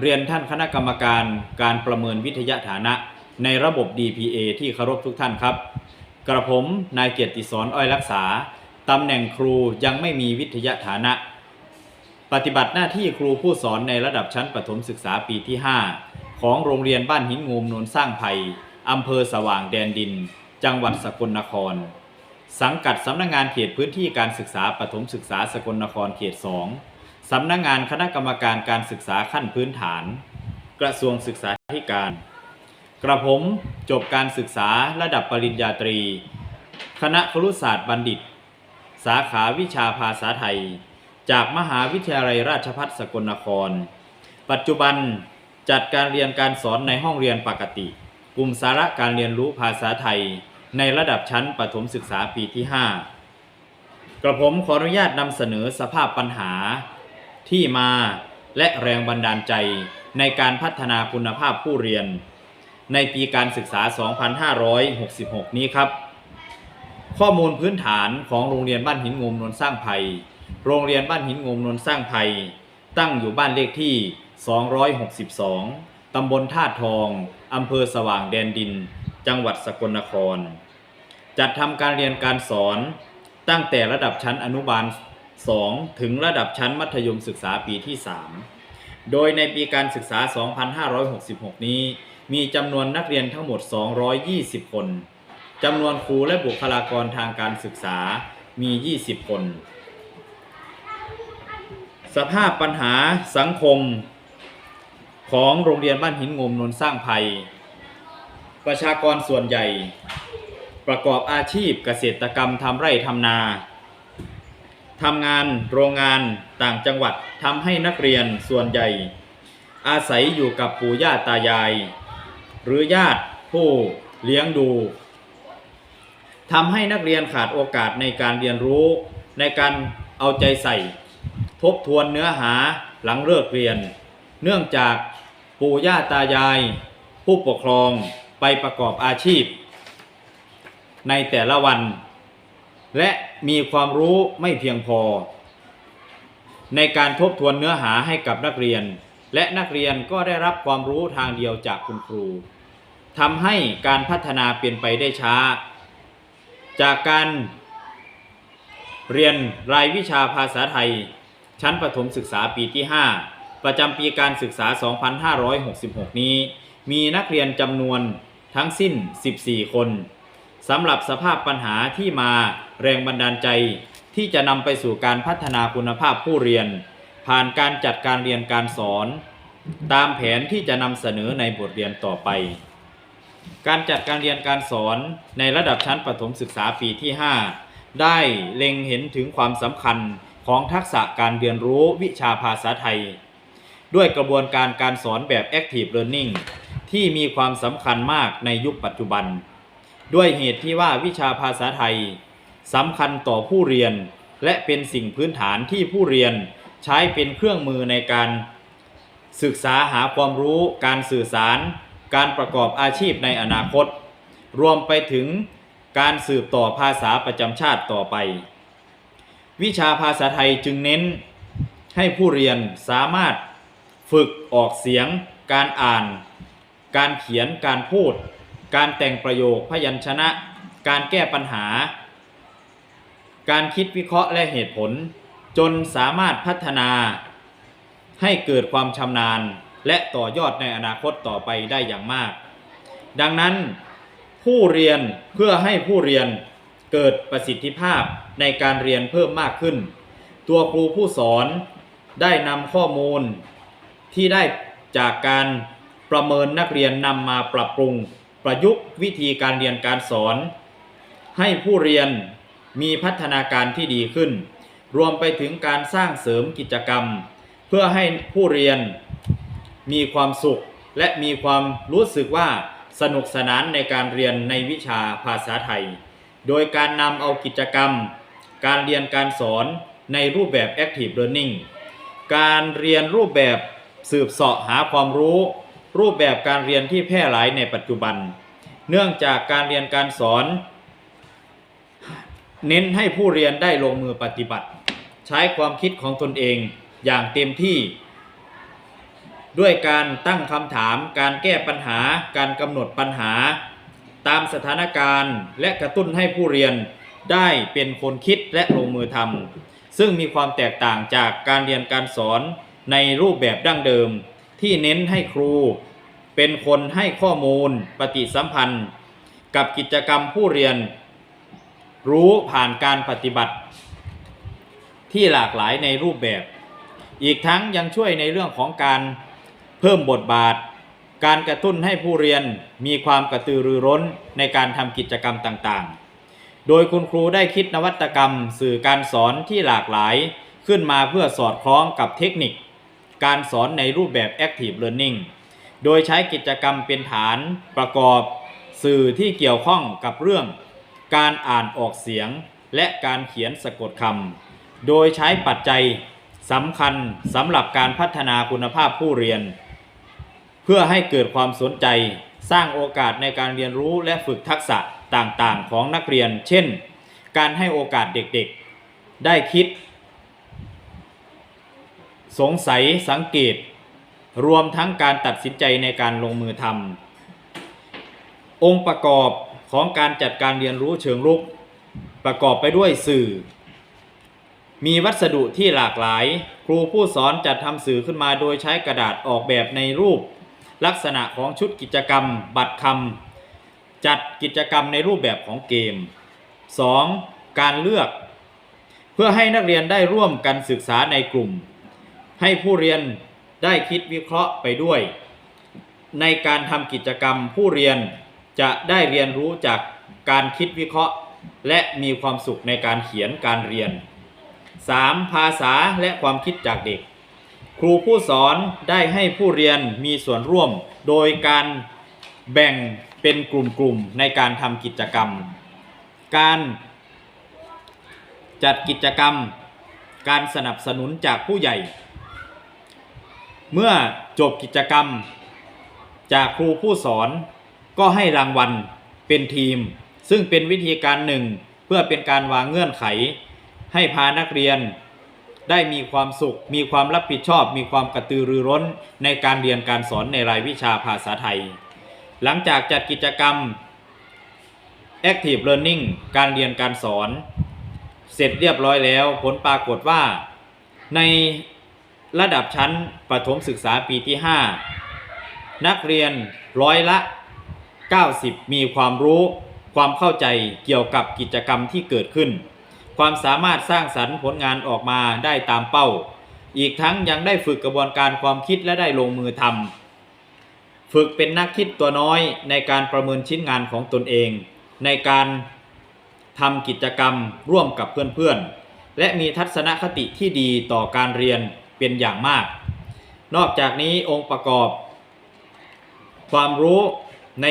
เรียนท่านคณะกรรมการการประเมินวิทยาฐานะ ในระบบ DPA ที่เคารพทุกท่านครับ กระผมนายเกียรติสอนอ้อยรักษาตำแหน่งครูยังไม่มีวิทยาฐานะ ปฏิบัติหน้าที่ครูผู้สอนในระดับชั้นประถมศึกษาปีที่ 5 ของโรงเรียนบ้านหินงูมนนสร้างไผ่อำเภอสว่างแดนดิน จังหวัดสกลนคร สังกัดสำนักงงานเขตพื้นที่การศึกษาประถมศึกษาสกลนครเขต 2 สำนักงานคณะกรรมการการศึกษาขั้นพื้นฐาน กระทรวงศึกษาธิการ กระผมจบการศึกษาระดับปริญญาตรี คณะครุศาสตร์บัณฑิต สาขาวิชาภาษาไทย จากมหาวิทยาลัยราชภัฏสกลนคร ปัจจุบันจัดการเรียนการสอนในห้องเรียนปกติ กลุ่มสาระการเรียนรู้ภาษาไทย ในระดับชั้นประถมศึกษาปีที่ 5 กระผมขออนุญาตนำเสนอสภาพปัญหา ที่มาและแรงบันดาลใจในการพัฒนาคุณภาพผู้เรียน ในปีการศึกษา 2566 นี้ครับ ข้อมูลพื้นฐานของโรงเรียนบ้านหินงมนนสร้างไผ่โรงเรียนบ้านหินงมนนสร้างไผ่ตั้งอยู่บ้านเลขที่ 262 ตำบลท่าทอง อำเภอสว่างแดนดิน จังหวัดสกลนคร จัดทำการเรียนการสอนตั้งแต่ระดับชั้นอนุบาล 2 ถึงระดับชั้นมัธยมศึกษาปีที่ 3 โดยในปีการศึกษา 2566 นี้ มีจำนวนนักเรียนทั้งหมด 220 คนจำนวนครูและบุคลากรทางการศึกษามี 20 คน สภาพปัญหาสังคมของโรงเรียนบ้านหินงมนนสร้างภัย ประชากรส่วนใหญ่ ประกอบอาชีพเกษตรกรรมทำไร่ทำนา ทำงานโรงงานต่างจังหวัดทำให้นักเรียนส่วนใหญ่ อาศัยอยู่กับปู่ย่าตายาย หรือญาติผู้เลี้ยงดูทำให้นักเรียนขาดโอกาสในการเรียนรู้ ในการเอาใจใส่ ทบทวนเนื้อหาหลังเลิกเรียน เนื่องจากปู่ย่าตายาย ผู้ปกครองไปประกอบอาชีพ ในแต่ละวัน และ มีความรู้ไม่เพียงพอ ในการทบทวนเนื้อหาให้กับนักเรียน และนักเรียนก็ได้รับความรู้ทางเดียวจากคุณครูทำให้การพัฒนาเปลี่ยนไปได้ช้า จากการเรียนรายวิชาภาษาไทย ชั้นประถมศึกษาปีที่ 5 ประจำปีการศึกษา 2566 นี้ มีนักเรียนจำนวนทั้งสิ้น 14 คนสำหรับสภาพปัญหาที่มา แรงบันดาลใจที่จะนำไปสู่การพัฒนาคุณภาพผู้เรียน ผ่านการจัดการเรียนการสอน ตามแผนที่จะนำเสนอในบทเรียนต่อไป การจัดการเรียนการสอนในระดับชั้นประถมศึกษาปีที่ 5 ได้เล็งเห็นถึงความสำคัญของทักษะการเรียนรู้วิชาภาษาไทย ด้วยกระบวนการการสอนแบบ Active Learning ที่มีความสำคัญมากในยุคปัจจุบัน ด้วยเหตุที่ว่าวิชาภาษาไทย สำคัญต่อผู้เรียน และเป็นสิ่งพื้นฐานที่ผู้เรียนใช้เป็นเครื่องมือในการศึกษาหาความรู้ การสื่อสาร การประกอบอาชีพในอนาคต รวมไปถึงการสืบต่อภาษาประจำชาติต่อไป วิชาภาษาไทยจึงเน้นให้ผู้เรียนสามารถฝึกออกเสียง การอ่าน การเขียน การพูด การแต่งประโยคพยัญชนะ การแก้ปัญหา การคิดวิเคราะห์และเหตุผล จนสามารถพัฒนาให้เกิดความชำนาญ และต่อยอดในอนาคตต่อไปได้อย่างมาก ดังนั้นผู้เรียนเพื่อให้ผู้เรียนเกิดประสิทธิภาพในการเรียนเพิ่มมากขึ้น ตัวครูผู้สอนได้นำข้อมูลที่ได้จากการประเมินนักเรียนนำมาปรับปรุง ประยุกต์วิธีการเรียนการสอน ให้ผู้เรียน มีพัฒนาการที่ดีขึ้น รวมไปถึงการสร้างเสริมกิจกรรม เพื่อให้ผู้เรียนมีความสุข และมีความรู้สึกว่าสนุกสนานในการเรียนในวิชาภาษาไทย โดยการนำเอากิจกรรม การเรียนการสอนในรูปแบบ Active Learning การเรียนรูปแบบสืบเสาะหาความรู้ รูปแบบการเรียนที่แพร่หลายในปัจจุบัน เนื่องจากการเรียนการสอน เน้นให้ผู้เรียนได้ลงมือปฏิบัติ ใช้ความคิดของตนเองอย่างเต็มที่ ด้วยการตั้งคำถาม การแก้ปัญหา การกำหนดปัญหา ตามสถานการณ์ และกระตุ้นให้ผู้เรียนได้เป็นคนคิดและลงมือทำซึ่งมีความแตกต่างจากการเรียนการสอนในรูปแบบดั้งเดิม ที่เน้นให้ครู เป็นคนให้ข้อมูล ปฏิสัมพันธ์ กับกิจกรรมผู้เรียน รู้ผ่านการปฏิบัติ ที่หลากหลายในรูปแบบ อีกทั้งยังช่วยในเรื่องของการเพิ่มบทบาท การกระตุ้นให้ผู้เรียนมีความกระตือรือร้นในการทำกิจกรรมต่างๆ โดยคุณครูได้คิดนวัตกรรม สื่อการสอนที่หลากหลายขึ้นมาเพื่อสอดคล้องกับเทคนิค การสอนในรูปแบบ Active Learning โดยใช้กิจกรรมเป็นฐานประกอบสื่อที่เกี่ยวข้องกับเรื่อง การอ่านออกเสียงและการเขียนสะกดคำ โดยใช้ปัจจัยสำคัญสำหรับการพัฒนาคุณภาพผู้เรียน เพื่อให้เกิดความสนใจ สร้างโอกาสในการเรียนรู้และฝึกทักษะต่างๆ ของนักเรียน เช่น การให้โอกาสเด็กๆ ได้คิด สงสัยสังเกต รวมทั้งการตัดสินใจในการลงมือทำองค์ประกอบ ของการจัดการเรียนรู้เชิงรุก ประกอบไปด้วยสื่อ มีวัสดุที่หลากหลาย ครูผู้สอนจัดทำสื่อขึ้นมาโดยใช้กระดาษออกแบบในรูป ลักษณะของชุดกิจกรรม บัตรคำจัดกิจกรรมในรูปแบบของเกม 2. การเลือก เพื่อให้นักเรียนได้ร่วมกันศึกษาในกลุ่ม ให้ผู้เรียนได้คิดวิเคราะห์ไปด้วย ในการทำกิจกรรมผู้เรียน จะได้เรียนรู้จากการคิดวิเคราะห์ และมีความสุขในการเขียนการเรียน 3. ภาษาและความคิดจากเด็ก ครูผู้สอนได้ให้ผู้เรียนมีส่วนร่วม โดยการแบ่งเป็นกลุ่มๆในการทำกิจกรรม การจัดกิจกรรม การสนับสนุนจากผู้ใหญ่ เมื่อจบกิจกรรม จากครูผู้สอน ก็ให้รางวัลเป็นทีม ซึ่งเป็นวิธีการหนึ่ง เพื่อเป็นการวางเงื่อนไข ให้พานักเรียน ได้มีความสุข มีความรับผิดชอบ มีความกระตือรือร้นในการเรียนการสอนในรายวิชาภาษาไทย หลังจากจัดกิจกรรม Active Learning การเรียนการสอน เสร็จเรียบร้อยแล้วผลปรากฏว่า ในระดับชั้นประถมศึกษาปีที่ 5 นักเรียนร้อยละ 90 มีความรู้ ความเข้าใจเกี่ยวกับกิจกรรมที่เกิดขึ้น ความสามารถสร้างสรรค์ผลงานออกมาได้ตามเป้า อีกทั้งยังได้ฝึกกระบวนการความคิดและได้ลงมือทำฝึกเป็นนักคิดตัวน้อยในการประเมินชิ้นงานของตนเอง ในการทำกิจกรรมร่วมกับเพื่อนๆ และมีทัศนคติที่ดีต่อการเรียนเป็นอย่างมาก นอกจากนี้องค์ประกอบ ความรู้ ใน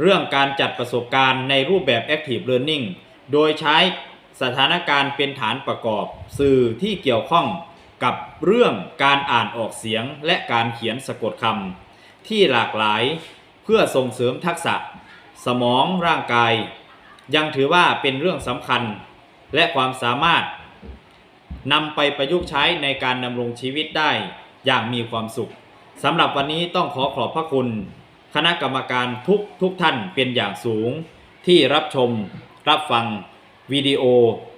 เรื่องการจัดประสบการณ์ในรูปแบบ Active Learning โดยใช้สถานการณ์เป็นฐานประกอบ สื่อที่เกี่ยวข้องกับเรื่องการอ่านออกเสียงและการเขียนสะกดคำที่หลากหลายเพื่อส่งเสริมทักษะ สมองร่างกาย ยังถือว่าเป็นเรื่องสำคัญและความสามารถนำไปประยุกต์ใช้ในการดำรงชีวิตได้อย่างมีความสุขสำหรับวันนี้ต้องขอขอบพระคุณ คณะกรรมการทุกทุกท่านเป็นอย่างสูง ที่รับชมรับฟังวิดีโอ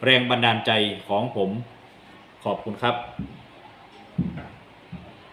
แรงบันดาลใจของผม ขอบคุณครับ